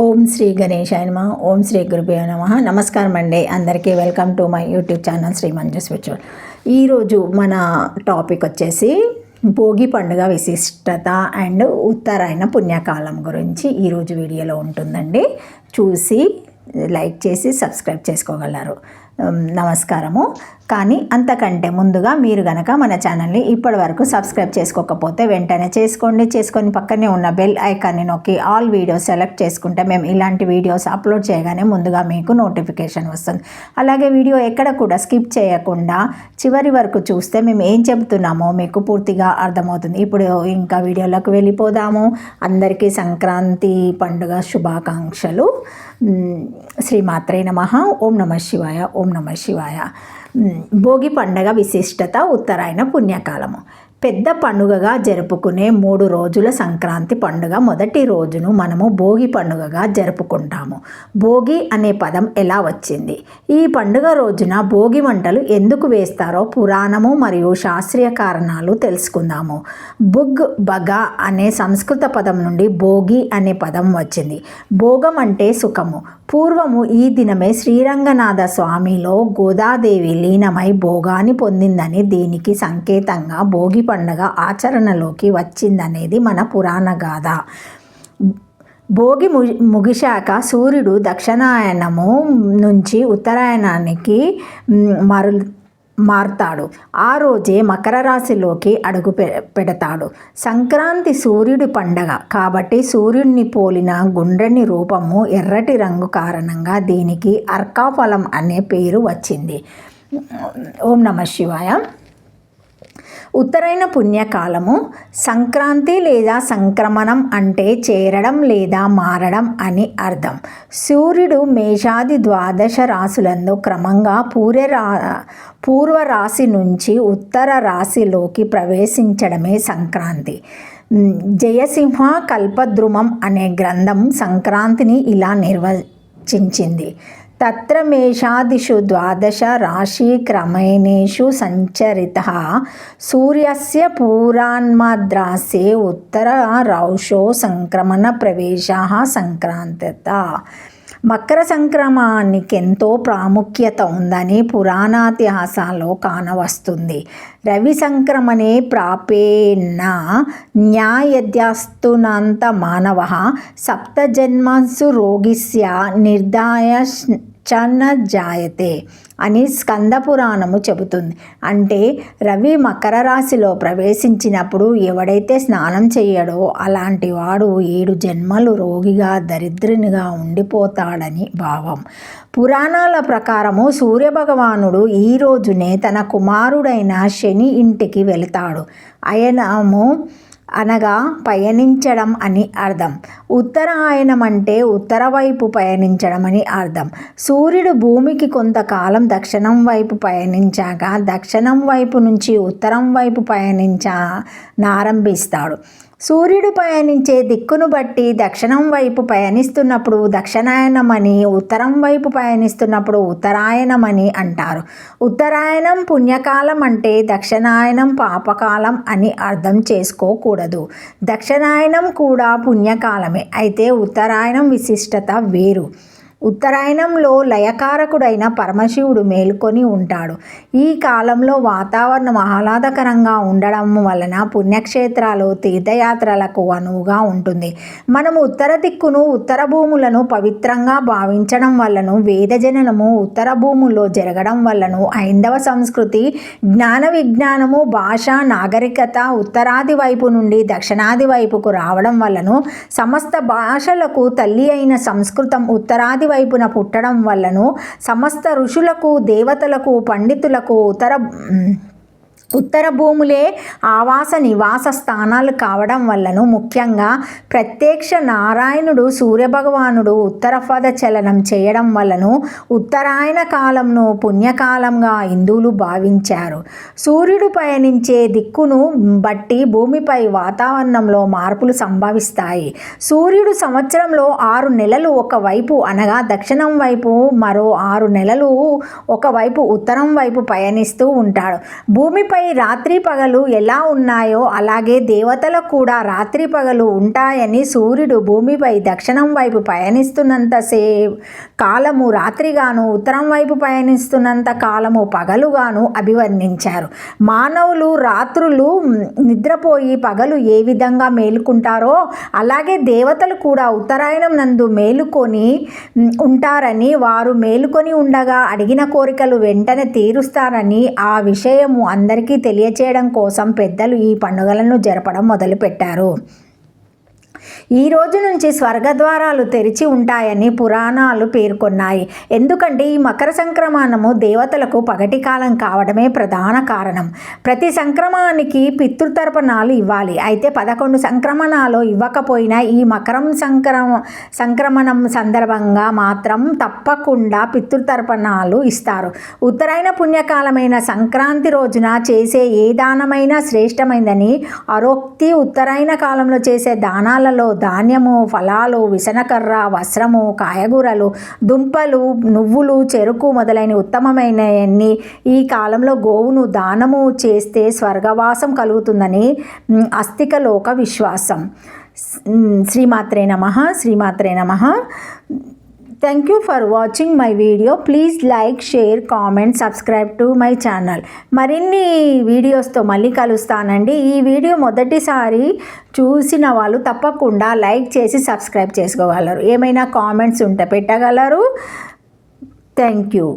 ఓం శ్రీ గణేశాయ నమ ఓం శ్రీ గురుభ్యో నమ. నమస్కారం అండి అందరికీ welcome to my YouTube channel Sri Manju ఈరోజు మన టాపిక్ వచ్చేసి భోగి పండుగ విశిష్టత అండ్ ఉత్తరాయణ పుణ్యకాలం గురించి ఈరోజు వీడియోలో ఉంటుందండి. చూసి లైక్ చేసి సబ్స్క్రైబ్ చేసుకోగలరు. నమస్కారము. కానీ అంతకంటే ముందుగా మీరు గనక మన ఛానల్ని ఇప్పటి వరకు సబ్స్క్రైబ్ చేసుకోకపోతే వెంటనే చేసుకోండి. చేసుకొని పక్కనే ఉన్న బెల్ ఐకాన్ని నొక్కి ఆల్ వీడియోస్ సెలెక్ట్ చేసుకుంటే మేము ఇలాంటి వీడియోస్ అప్లోడ్ చేయగానే ముందుగా మీకు నోటిఫికేషన్ వస్తుంది. అలాగే వీడియో ఎక్కడ కూడా స్కిప్ చేయకుండా చివరి వరకు చూస్తే మేము ఏం చెబుతున్నామో మీకు పూర్తిగా అర్థమవుతుంది. ఇప్పుడు ఇంకా వీడియోలోకి వెళ్ళిపోదాము. అందరికీ సంక్రాంతి పండుగ శుభాకాంక్షలు. శ్రీమాత్రే నమ. ఓం నమ శివాయ. ఓం నమ శివాయ. భోగి పండగ విశిష్టత ఉత్తరాయణ పుణ్యకాలము. పెద్ద పండుగగా జరుపుకునే మూడు రోజుల సంక్రాంతి పండుగ మొదటి రోజును మనము భోగి పండుగగా జరుపుకుంటాము. భోగి అనే పదం ఎలా వచ్చింది? ఈ పండుగ రోజున భోగి వంటలు ఎందుకు వేస్తారో పురాణము మరియు శాస్త్రీయ కారణాలు తెలుసుకుందాము. బుగ్ బగ అనే సంస్కృత పదం నుండి భోగి అనే పదం వచ్చింది. భోగం అంటే సుఖము. పూర్వము ఈ దినమే శ్రీరంగనాథ స్వామిలో గోదాదేవి లీనమై భోగాన్ని పొందిందని దీనికి సంకేతంగా భోగి పండగ ఆచరణలోకి వచ్చిందనేది మన పురాణ గాథ. భోగి ముగిశాక సూర్యుడు దక్షిణాయనము నుంచి ఉత్తరాయణానికి మరు మారుతాడు. ఆ రోజే మకర రాశిలోకి అడుగు పె పెడతాడు. సంక్రాంతి సూర్యుడి పండగ కాబట్టి సూర్యుడిని పోలిన గుండ్రని రూపము ఎర్రటి రంగు కారణంగా దీనికి అర్కాఫలం అనే పేరు వచ్చింది. ఓం నమ శివాయ. ఉత్తరైన పుణ్యకాలము సంక్రాంతి లేదా సంక్రమణం అంటే చేరడం లేదా మారడం అని అర్థం. సూర్యుడు మేషాది ద్వాదశ రాశులందు క్రమంగా పూర్వ రా పూర్వ రాశి నుంచి ఉత్తర రాశిలోకి ప్రవేశించడమే సంక్రాంతి. జయసింహ కల్పద్రుమం అనే గ్రంథం సంక్రాంతిని ఇలా నిర్వచించింది. తత్ర మేషాదిషు ద్వాదశ రాశి సంచరిత. సూర్యస్య పూరాన్మాద్రాసే ఉత్తర రౌషో సంక్రమణ ప్రవేశ సంక్రాంతత. మకర సంక్రమానికి ఎంతో ప్రాముఖ్యత ఉందని పురాణాతిహాసాల్లో కానవస్తుంది. రవి సంక్రమణే ప్రాపేణ న్యాయధ్యాస్తునంత మానవ. సప్తజన్మసు రోగిస్య నిర్దాయ చన జాయతే అని స్కంద పురాణము చెబుతుంది. అంటే రవి మకర రాశిలో ప్రవేశించినప్పుడు ఎవడైతే స్నానం చేయడో అలాంటి వాడు ఏడు జన్మలు రోగిగా దరిద్రునిగా ఉండిపోతాడని భావం. పురాణాల ప్రకారము సూర్యభగవానుడు ఈ రోజునే తన కుమారుడైన శని ఇంటికి వెళతాడు. ఆయనము అనగా పయనించడం అని అర్థం. ఉత్తరాయణం అంటే ఉత్తర వైపు పయనించడం అని అర్థం. సూర్యుడు భూమికి కొంతకాలం దక్షిణం వైపు పయనించాక దక్షిణం వైపు నుంచి ఉత్తరం వైపు పయనించానారంభిస్తాడు సూర్యుడు పయనించే దిక్కును బట్టి దక్షిణం వైపు పయనిస్తున్నప్పుడు దక్షిణాయనమని ఉత్తరం వైపు పయనిస్తున్నప్పుడు ఉత్తరాయణమని అంటారు. ఉత్తరాయణం పుణ్యకాలం అంటే దక్షిణాయనం పాపకాలం అని అర్థం చేసుకోకూడదు. దక్షిణాయనం కూడా పుణ్యకాలమే అయితే ఉత్తరాయణం విశిష్టత వేరు. ఉత్తరాయణంలో లయకారకుడైన పరమశివుడు మేల్కొని ఉంటాడు. ఈ కాలంలో వాతావరణం ఆహ్లాదకరంగా ఉండడం వలన పుణ్యక్షేత్రాలు తీర్థయాత్రలకు అనువుగా ఉంటుంది. మనము ఉత్తర దిక్కును ఉత్తర భూములను పవిత్రంగా భావించడం వల్లను వేదజననము ఉత్తర భూముల్లో జరగడం వల్లను ఐందవ సంస్కృతి జ్ఞాన విజ్ఞానము భాష నాగరికత ఉత్తరాది వైపు నుండి దక్షిణాది వైపుకు రావడం వల్లను సమస్త భాషలకు తల్లి అయిన సంస్కృతం ఉత్తరాది వైపున పుట్టడం వల్లను సమస్త ఋషులకు దేవతలకు పండితులకు ఉత్తర ఉత్తర భూములే ఆవాస నివాస స్థానాలు కావడం వల్లను ముఖ్యంగా ప్రత్యక్ష నారాయణుడు సూర్యభగవానుడు ఉత్తరపద చలనం చేయడం వలను ఉత్తరాయణ కాలంను పుణ్యకాలంగా హిందువులు భావించారు. సూర్యుడు పయనించే దిక్కును బట్టి భూమిపై వాతావరణంలో మార్పులు సంభవిస్తాయి. సూర్యుడు సంవత్సరంలో ఆరు నెలలు ఒకవైపు అనగా దక్షిణం వైపు మరో ఆరు నెలలు ఒకవైపు ఉత్తరం వైపు పయనిస్తూ ఉంటాడు. భూమి భూమిపై రాత్రి పగలు ఎలా ఉన్నాయో అలాగే దేవతలకు కూడా రాత్రి పగలు ఉంటాయని సూర్యుడు భూమిపై దక్షిణం వైపు పయనిస్తున్నంత సే కాలము రాత్రిగాను ఉత్తరం వైపు పయనిస్తున్నంత కాలము పగలుగాను అభివర్ణించారు. మానవులు రాత్రులు నిద్రపోయి పగలు ఏ విధంగా మేలుకుంటారో అలాగే దేవతలు కూడా ఉత్తరాయణం నందు మేలుకొని ఉంటారని వారు మేలుకొని ఉండగా అడిగిన కోరికలు వెంటనే తీరుస్తారని ఆ విషయము అందరి అందరికీ తెలియచేయడం కోసం పెద్దలు ఈ పండుగలను జరపడం మొదలుపెట్టారు. ఈ రోజు నుంచి స్వర్గద్వారాలు తెరిచి ఉంటాయని పురాణాలు పేర్కొన్నాయి. ఎందుకంటే ఈ మకర సంక్రమణము దేవతలకు పగటి కాలం కావడమే ప్రధాన కారణం. ప్రతి సంక్రమానికి పితృతర్పణాలు ఇవ్వాలి. అయితే పదకొండు సంక్రమణాలు ఇవ్వకపోయినా ఈ మకరం సంక్రమ సంక్రమణం సందర్భంగా మాత్రం తప్పకుండా పితృతర్పణాలు ఇస్తారు. ఉత్తరాయణ పుణ్యకాలమైన సంక్రాంతి రోజున చేసే ఏ దానమైనా శ్రేష్టమైందని అరోక్తి ఉత్తరాయణ కాలంలో చేసే దానాలలో ధాన్యము ఫలాలు విసనకర్ర వస్త్రము కాయగూరలు దుంపలు నువ్వులు చెరుకు మొదలైన ఉత్తమమైనవన్నీ ఈ కాలంలో గోవును దానము చేస్తే స్వర్గవాసం కలుగుతుందని మ్, అస్థిక లోక విశ్వాసం. శ్రీమాత్రే నమ శ్రీమాత్రే నమ. Thank you for watching my video please like share comment subscribe to my channel మరిన్ని వీడియోస్తో మళ్ళీ కలుస్తానండి. ఈ వీడియో మొదటిసారి చూసిన వాళ్ళు తప్పకుండా లైక్ చేసి సబ్స్క్రైబ్ చేసుకోగలరు. ఏమైనా కామెంట్స్ ఉంటే పెట్టగలరు. Thank you